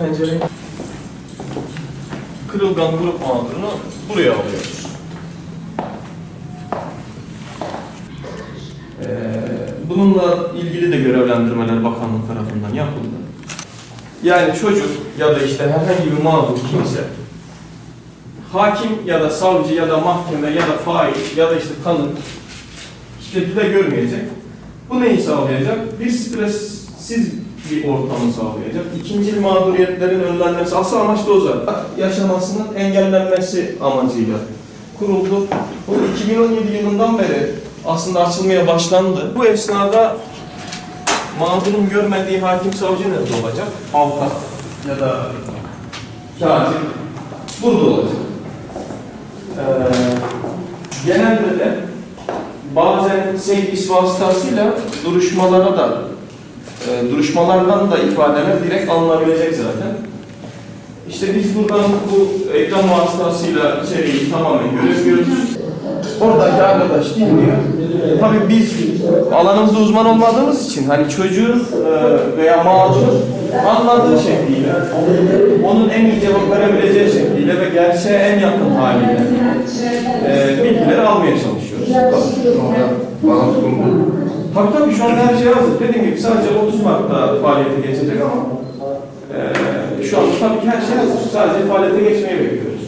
pencereyi kırılgan grup mağdurunu buraya alıyoruz. Ee, bununla ilgili de görevlendirmeler bakanlık tarafından yapıldı. Yani çocuk ya da işte herhangi bir mağdur kimse hakim ya da savcı ya da mahkeme ya da fail ya da işte tanık şekilde görmeyecek. Bu neyi sağlayacak? Bir stressiz bir ortamı sağlayacak. İkinci mağduriyetlerin önlenmesi, asıl amaç da o zaten. Yaşamasının engellenmesi amacıyla kuruldu. Bu 2017 yılından beri aslında açılmaya başlandı. Bu esnada mağdurun görmediği hakim savcı nerede olacak? Avukat ya da katip burada olacak. Ee, genelde de bazen sevgisi vasıtasıyla duruşmalara da e, duruşmalardan da ifadeler direkt alınabilecek zaten. İşte biz buradan bu ekran vasıtasıyla içeriği tamamen görebiliyoruz. Oradaki arkadaş dinliyor. Tabii biz alanımızda uzman olmadığımız için hani çocuğun e, veya mağdurun anladığı şekliyle, onun en iyi cevap verebileceği şekliyle ve gerçeğe en yakın haliyle e, bilgileri almaya çalışıyoruz. Tabii tabii şu anda her şey hazır. Dediğim gibi sadece 30 Mart'ta faaliyete geçecek ama e, şu anda tabii ki her şey hazır. Sadece faaliyete geçmeyi bekliyoruz.